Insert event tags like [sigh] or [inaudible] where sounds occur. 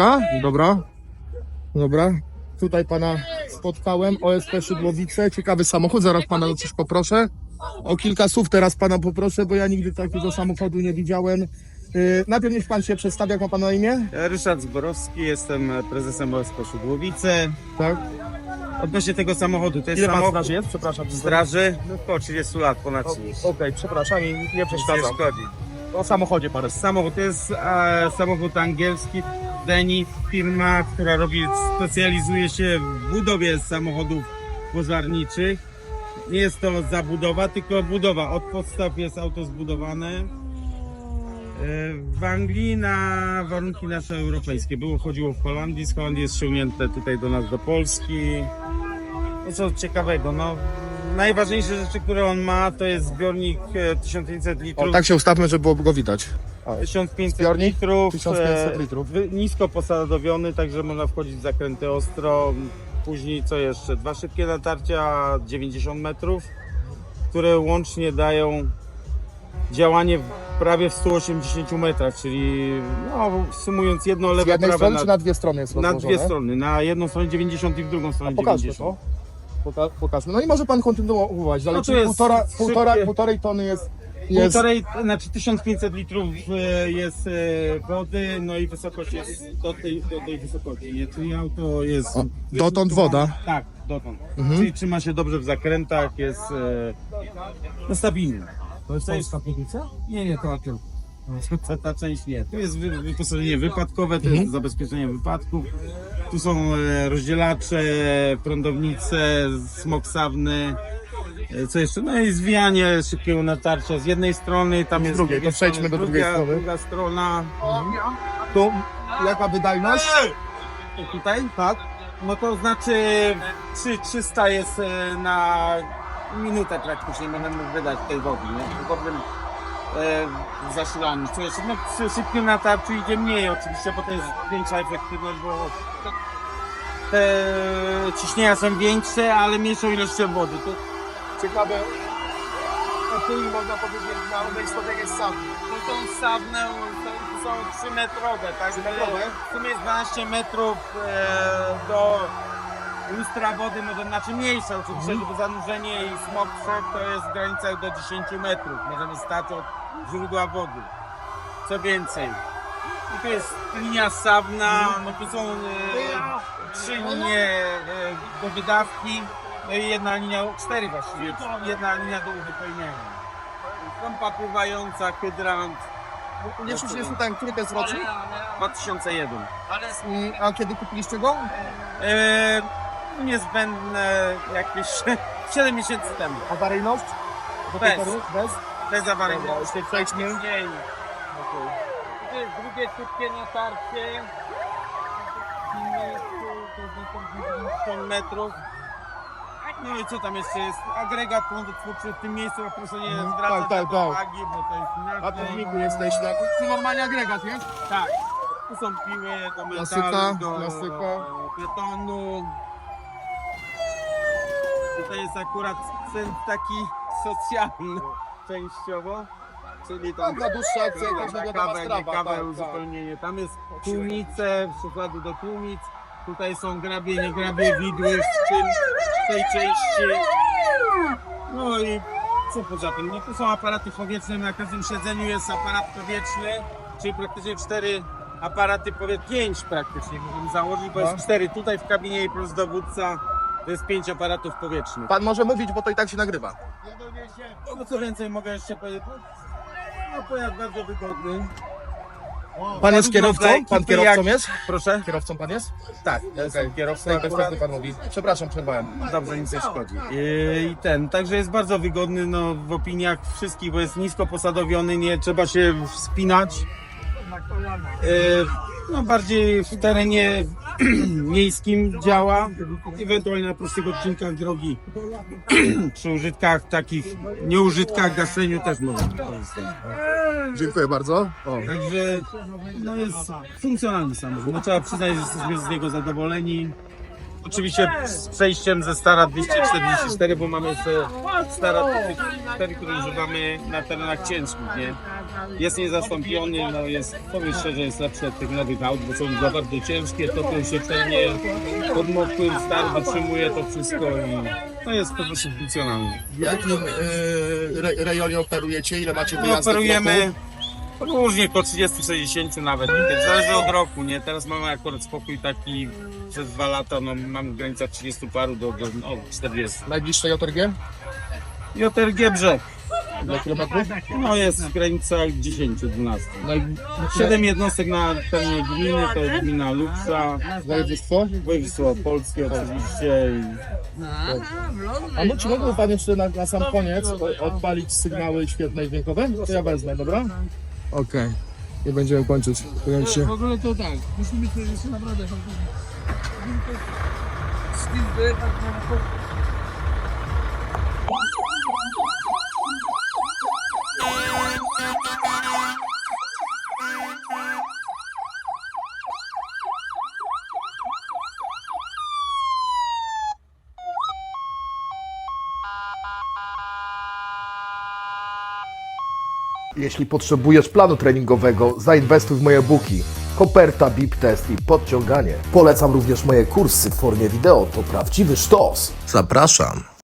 A, dobra. Dobra. Tutaj pana spotkałem, OSP Szydłowice, ciekawy samochód, zaraz pana o coś poproszę. O kilka słów teraz pana poproszę, bo ja nigdy takiego samochodu nie widziałem. Yy, najpierw niech pan się przedstawi, jak ma pan na imię? Ryszard Zborowski, jestem prezesem OSP Szydłowice. Tak. Odnośnie tego samochodu, to jest Ile pan samochód straży jest? Przepraszam. straży no, około 30 lat, ponad 30. Okej, przepraszam i nie Nie przeszkadzam. szkodzi. O samochodzie parę. Samochód to jest e, samochód angielski, Deni, firma, która robi, specjalizuje się w budowie samochodów pożarniczych. Nie jest to zabudowa, tylko budowa. Od podstaw jest auto zbudowane. E, W Anglii na warunki nasze europejskie. Było chodziło w Holandii, z Holandii jest ściągnięte tutaj do nas do Polski. No co ciekawego, no najważniejsze rzeczy, które on ma, to jest zbiornik e, 1500 litrów. O, tak się ustawmy, żeby było go widać. 1500 Zbiornik? litrów, 1500 e, litrów. wy- nisko posadowiony, także można wchodzić w zakręty ostro. Później co jeszcze? Dwa szybkie natarcia 90 metrów, które łącznie dają działanie w prawie w 180 metrach, czyli no, sumując jedno Z lewe, jednej prawe strony na, czy na dwie strony jest na rozłożone? dwie strony. Na jedną stronę 90 i w drugą stronę Pokażmy 90. to. Poka- pokażmy. No i może pan kontynuować dalej. No to Czyli jest półtora, szybkie- półtora, półtorej tony jest... jest... Półtorej, znaczy 1500 litrów e, jest e, wody, no i wysokość jest do tej, do tej wysokości, nie? Czyli auto jest... O, dotąd woda. Tak, dotąd. Mhm. Czyli trzyma się dobrze w zakrętach, jest e, no, stabilny. To jest polska produkcja? Nie, nie, to tylko. Ta, [laughs] ta część nie. Tu jest wy, wyposażenie wypadkowe, to Mhm. jest zabezpieczenie wypadków. Tu są e, rozdzielacze, prądownice, smok sawny. E, Co jeszcze? No i zwijanie szybkiego natarcia z jednej strony, tam jest drugiej, z drugiej to przejdźmy strony, do drugiej druga, strony. Druga strona. Tu jaka wydajność? Tutaj? Tak. No to znaczy 3, 300 jest e, na minutę praktycznie mógł wydać tej wody, nie? W dobrym e, zasilaniu. Co jeszcze? No przy szybkim natarciu idzie mniej oczywiście, bo to jest większa efektywność, bo te ciśnienia są większe, ale mniejszą ilością wody. To, Ciekawe. A tu można powiedzieć na stronie jest sam. to są sawne, to są 3 metrowe, tak? Trzymetrowe? W sumie jest 12 metrów e, do lustra wody, może znaczy mniejsze oczywiście, żeby zanurzenie i smok wszedł, to jest w granicach do 10 metrów. Możemy stać od źródła wody. Co więcej, i tu jest linia sawna, no tu są e, trzy linie e, do wydawki, no i jedna linia, cztery właściwie, jedna linia do uzupełnienia. Pompa pływająca, hydrant, Jeszcze się spytałem, który to jest rocznik? 2001. Mm, A kiedy kupiliście go? E, niezbędne jakieś [laughs] 7 miesięcy temu. Awaryjność? Do Bez. tej pory? Bez? Bez awaryjności. Dobra, jeszcze przejdźmy. Nie. To jest drugie szybkie natarcie. W tym miejscu to jest 50 metrów. No i co tam jeszcze jest? Agregat prądotwórczy w tym miejscu, a proszę nie Mhm, tak, tak, na tak. uwagi, bo to jest Na inaczej. pewniku jesteśmy. Tu normalnie agregat, nie? Tak. Tu są piły do Klasyka, metalu, do klasyka. betonu. Tutaj jest akurat ten taki socjalny częściowo. Czyli tam Taka dłuższa akcja, jakaś na nagroda kawę, nie kawę, tak, tak. uzupełnienie. Tam jest tłumice, szuflady do tłumic. Tutaj są grabie, nie grabie, widły w tym, w tej części. No i co poza tym? No tu są aparaty powietrzne, na każdym siedzeniu jest aparat powietrzny, czyli praktycznie cztery aparaty powietrzne, pięć praktycznie możemy założyć, bo No. jest cztery tutaj w kabinie i plus dowódca. To jest pięć aparatów powietrznych. Pan może mówić, bo to i tak się nagrywa. No co więcej mogę jeszcze powiedzieć? No pojazd bardzo wygodny. Pan jest kierowcą? Pan kierowcą jest? Proszę? Kierowcą pan jest? Tak, ja jestem kierowcą akurat. pan mówi. Przepraszam, przerwałem. Dobrze, nic nie szkodzi. I, I ten, także jest bardzo wygodny no, w opiniach wszystkich, bo jest nisko posadowiony, nie trzeba się wspinać. E, No bardziej w terenie [clears throat] miejskim działa, ewentualnie na prostych odcinkach drogi. [clears throat] Przy użytkach takich, nieużytkach, gaszeniu też można korzystać. Dziękuję bardzo. O. Także no jest funkcjonalny samochód. No, trzeba przyznać, że jesteśmy z niego zadowoleni. Oczywiście z przejściem ze Stara 244, bo mamy jeszcze Stara 4, które używamy na terenach ciężkich, nie? Jest niezastąpiony, no jest, powiem szczerze, jest lepszy od tych nowych aut, bo są za bardzo ciężkie, to tu się pewnie pod mokrym star wytrzymuje to wszystko i no jest po prostu funkcjonalny. W jakim yy, re, rejonie operujecie? Ile macie My wyjazdów w operujemy roku? różnie, po 30-60 nawet, zależy od roku, nie? Teraz mamy akurat spokój taki przez dwa lata, no mam granica 30 paru do, do no, 40. Najbliższe JRG? JRG Brzeg, Kilometrów? no jest w granicach 10-12. Naj... Siedem jednostek na terenie gminy, to jest gmina Luksa, Województwo? województwo polskie oczywiście. i- A mo- czy mógłby Pan jeszcze na, na sam koniec o- odpalić sygnały świetne i dźwiękowe? To ja wezmę, dobra? Okej. Nie będziemy kończyć. Powiem. W ogóle to tak, musimy to jeszcze naprawdę Jeśli potrzebujesz planu treningowego, zainwestuj w moje booki. Koperta, bip test i podciąganie. Polecam również moje kursy w formie wideo, to prawdziwy sztos. Zapraszam.